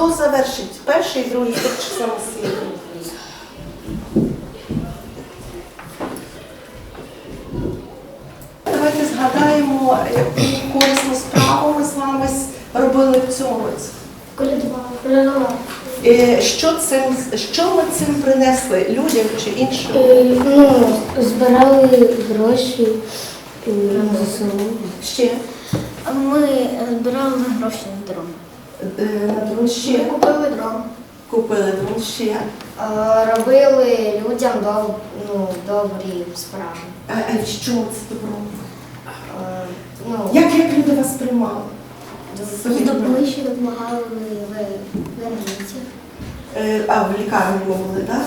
Хто завершить? Перший, другий, чи самостійний? Давайте згадаємо, яку корисну справу ми з вами робили в цьому році. Колядувала. Е, Що, цим, що ми цим принесли людям чи іншим? Ну, збирали гроші е, на ЗСУ. Ще Ми збирали гроші на дрон. Е, на дрон ще Купили дрон. купили дрон ще. Робили людям доб- ну, добрі справи. А, а що це добро? Е, Ну, Як, як люди вас приймали? Ближче допомагали в. Е, А в лікарні ми були, так?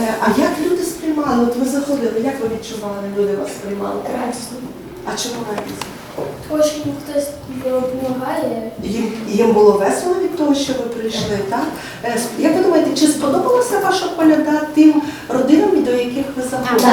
Е, А як люди сприймали? От ви заходили, як ви відчували, люди вас сприймали? радісно. А чому радісно? Тому що хтось допомагає. Їм, їм було весело від того, що ви прийшли, так? Е, Як ви думаєте, чи сподобалася ваша коляда тим родинам, до яких ви заходили?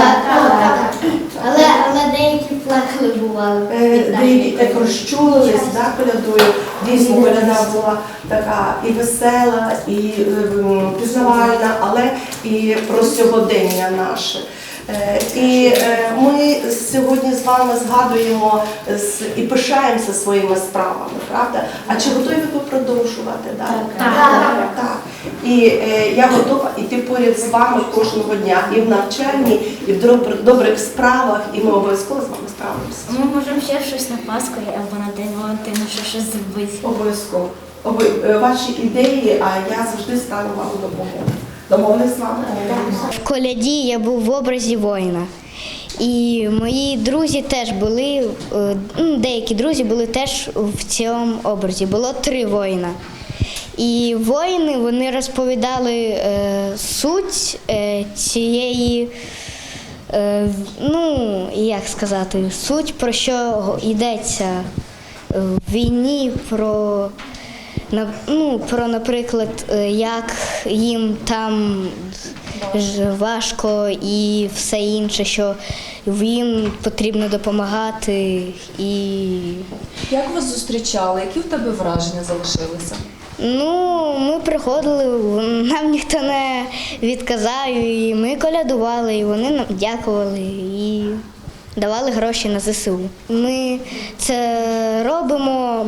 Але, але деякі плакали бували. Е, Деякі так розчулились, да, колядою. Дійсно, коляда була така і весела, і е, пізнавальна, але і про сьогодення наше. Е, І е, ми сьогодні з вами згадуємо з- і пишаємося своїми справами, правда? А чи готові ви продовжувати? Да? Так. Так. І е, я готова йти поряд з вами кожного дня і в навчанні, і в добрих справах, і ми обов'язково з вами справимося. Ми можемо ще щось на Пасху або на День Валентина ще щось зробити. Обов'язково. Ваші ідеї, а я завжди стану вам у допомогу. Домовились з вами? В коляді я був в образі воїна. І мої друзі теж були, е, ну, деякі друзі були теж в цьому образі. Було три воїна. І воїни вони розповідали е, суть е, цієї, е, ну, як сказати, суть про що йдеться в війні, про, ну, про, наприклад, е, як їм там важко і все інше, що їм потрібно допомагати і Як вас зустрічали? Які в тебе враження залишилися? Ну, ми приходили, нам ніхто не відказав, і ми колядували, і вони нам дякували і давали гроші на ЗСУ. Ми це робимо.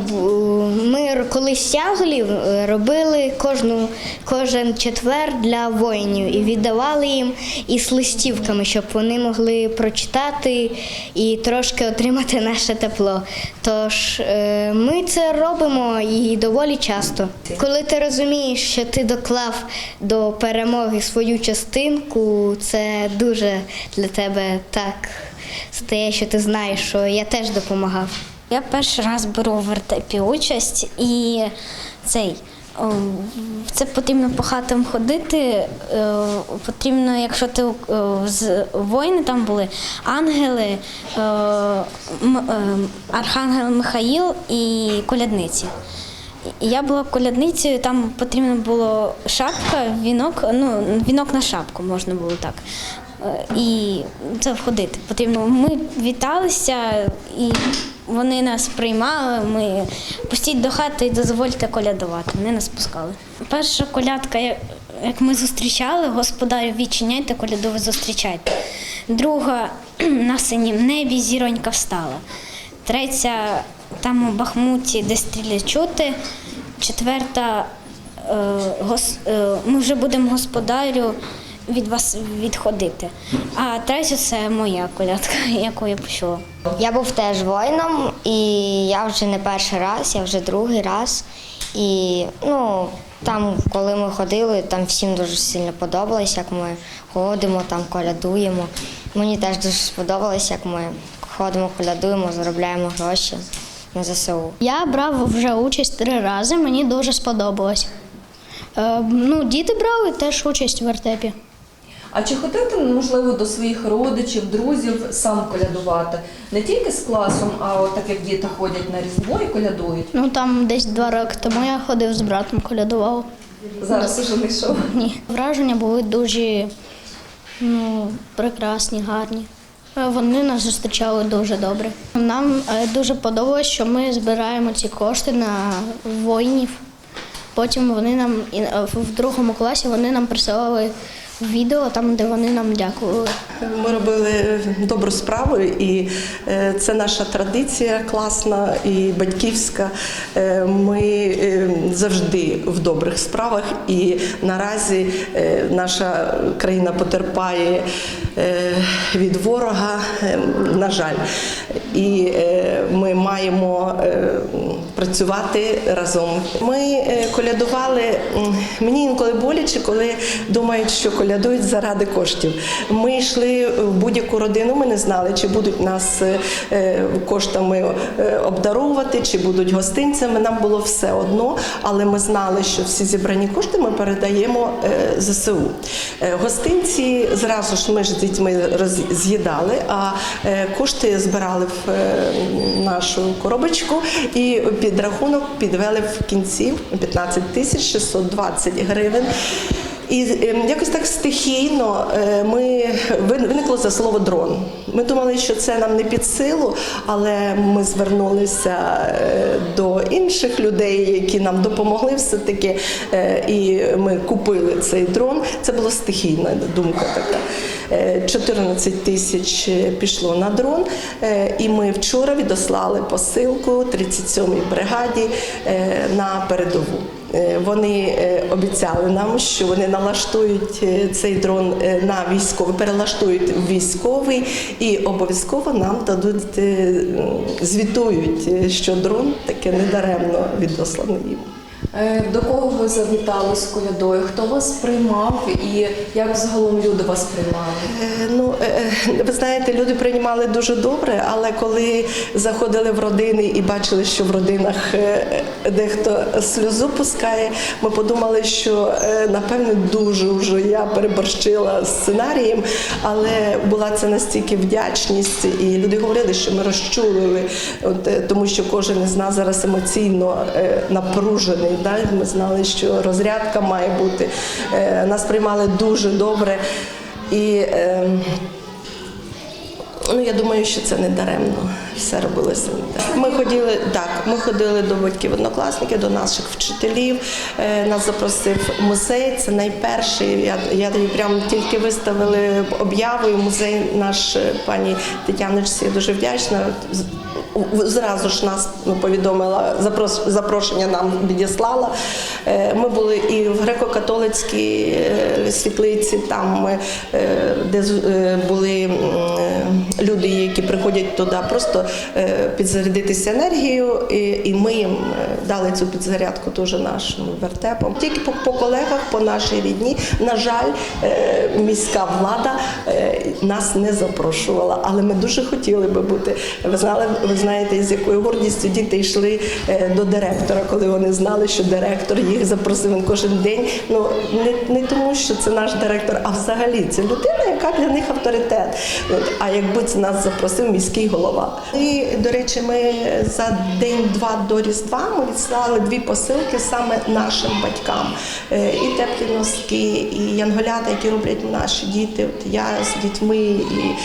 Колись янголів е, робили кожну, кожен четвер для воїнів і віддавали їм із листівками, щоб вони могли прочитати і трошки отримати наше тепло. Тож е, ми це робимо і доволі часто. Коли ти розумієш, що ти доклав до перемоги свою частинку, це дуже для тебе так стає, що ти знаєш, що я теж допомагав. Я перший раз беру в вертепі участь і цей. Це потрібно по хатам ходити. е, Потрібно, якщо ти е, з воїни там були, ангели, е, архангел Михаїл і колядниці. Я була колядницею, там потрібно було шапка, вінок, ну, вінок на шапку можна було так. І це входити. Потрібно. Ми віталися і вони нас приймали. Ми пустіть до хати і дозвольте колядувати. Вони нас пускали. Перша колядка, як ми зустрічали, господарю відчиняйте, коляду ви зустрічайте. Друга на синім небі зіронька встала. Третя там у Бахмуті, де стріли чути. Четверта е, е, ми вже будемо господарю від вас відходити. А третя це моя колядка, яку я почула. Я був теж воїном, і я вже не перший раз, я вже другий раз. І ну, там, коли ми ходили, там всім дуже сильно подобалось, як ми ходимо, там колядуємо. Мені теж дуже сподобалось, як ми ходимо, колядуємо, заробляємо гроші на ЗСУ. Я брав вже участь три рази, мені дуже сподобалось. Е, ну, діти брали теж участь в вертепі. А чи ходив ти, можливо, до своїх родичів, друзів сам колядувати? Не тільки з класом, а от так як діти ходять на різдво і колядують. Ну там десь два роки тому я ходив з братом, колядував. Зараз уже не йшов. Ні. Враження були дуже ну, прекрасні, гарні. Е, Вони нас зустрічали дуже добре. Нам е, дуже подобалось, що ми збираємо ці кошти на воїнів. Потім вони нам е, в другому класі вони нам присилали відео там, де вони нам дякували. Ми робили добру справу, і е, це наша традиція класна і батьківська. Е, Ми е, завжди в добрих справах, і наразі наша країна потерпає від ворога, на жаль. І ми маємо працювати разом. Ми е, колядували. Мені інколи боляче, коли думають, що колядують заради коштів. Ми йшли в будь-яку родину. Ми не знали, чи будуть нас е, е, коштами обдаровувати, чи будуть гостинцями. Нам було все одно, але ми знали, що всі зібрані кошти ми передаємо ЗСУ. Гостинці зразу ж ми ж з дітьми з'їдали, а кошти збирали в нашу коробочку і рахунок підвели в кінці 15 тисяч 620 гривень. І е, якось так стихійно е, ми виникло це слово дрон. Ми думали, що це нам не під силу, але ми звернулися е, до інших людей, які нам допомогли все-таки, е, і ми купили цей дрон. Це була стихійна думка така. Е, 14 тисяч пішло на дрон, і ми вчора відослали посилку 37-й бригаді на передову. Е, Вони е, обіцяли нам, що вони налаштують е, цей дрон на військовий, перелаштують військовий і обов'язково нам дадуть, звітують, що дрон таке недаремно відосланий їм. Е, До кого ви завітали з колядою? Хто вас приймав і як загалом люди вас приймали? Е, Ну, е, ви знаєте, люди приймали дуже добре, але коли заходили в родини і бачили, що в родинах дехто сльозу пускає, ми подумали, що напевне дуже вже я переборщила з сценарієм, але була це настільки вдячність, і люди говорили, що ми розчулили, тому що кожен із нас зараз емоційно напружений. Да? Ми знали, що розрядка має бути. Е, Нас приймали дуже добре. І е, ну, я думаю, що це не даремно. Все робилося не так. Ми ходили так. Ми ходили до батьків однокласників, до наших вчителів. Е, нас запросив музей. Це найперший. Я, я прям тільки виставили об'яву. Музей наш е, пані Тетяночці дуже вдячна. Зразу ж нас ну, повідомила, запрошення нам відіслала. Е, Ми були і в греко-католицькій е, світлиці, там е, де були люди, які приходять туди просто підзарядитися енергією, і, ми їм дали цю підзарядку теж нашим вертепом. Тільки по, колегах, по нашій рідні, на жаль, міська влада нас не запрошувала, але ми дуже хотіли би бути. Ви знали, ви знаєте, з якою гордістю діти йшли е, до директора, коли вони знали, що директор їх запросив кожен день. Ну не, не тому, що це наш директор, а взагалі це людина, яка для них авторитет. От, а якби це нас запросив міський голова. І, до речі, ми за день-два до Різдва ми відслали дві посилки саме нашим батькам. Е, І теплі носки, і янголята, які роблять наші діти. От я з дітьми і.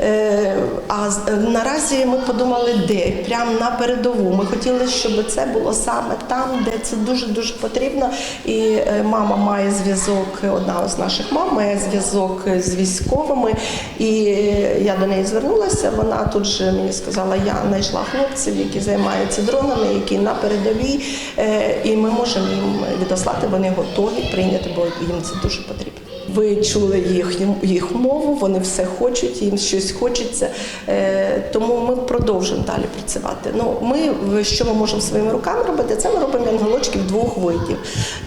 Е, А е, наразі ми подумали, де прямо на передову. Ми хотіли, щоб це було саме там, де це дуже дуже потрібно. І е, мама має зв'язок. Одна з наших мам має зв'язок з військовими. І е, я до неї звернулася. Вона тут же мені сказала, я знайшла хлопців, які займаються дронами, які на передовій, Е, і ми можемо їм відослати. Вони готові прийняти, бо їм це дуже потрібно. Ви чули їх, їх мову, вони все хочуть, їм щось хочеться. Е, тому ми продовжуємо далі працювати. Ну, ми що ми можемо своїми руками робити? Це ми робимо янголочки двох видів.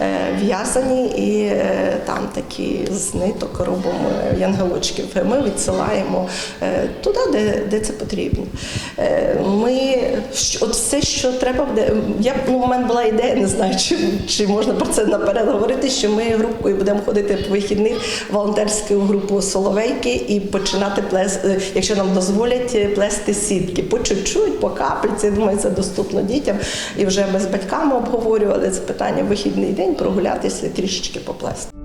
Е, в'язані і е, там такі з ниток робимо янголочків. Ми відсилаємо туди, де, де це потрібно. Ми от все, що треба. Я ну, у мене була ідея, не знаю, чи, чи можна про це наперед говорити, що ми групою будемо ходити по вихідних волонтерську групу Соловейки і починати плес, е, якщо нам дозволять е, плести сітки. По чуть-чуть, по капельці. Думаю, це доступно дітям. І вже ми з батьками обговорювали це питання вихідний день прогулятися трішечки поплести.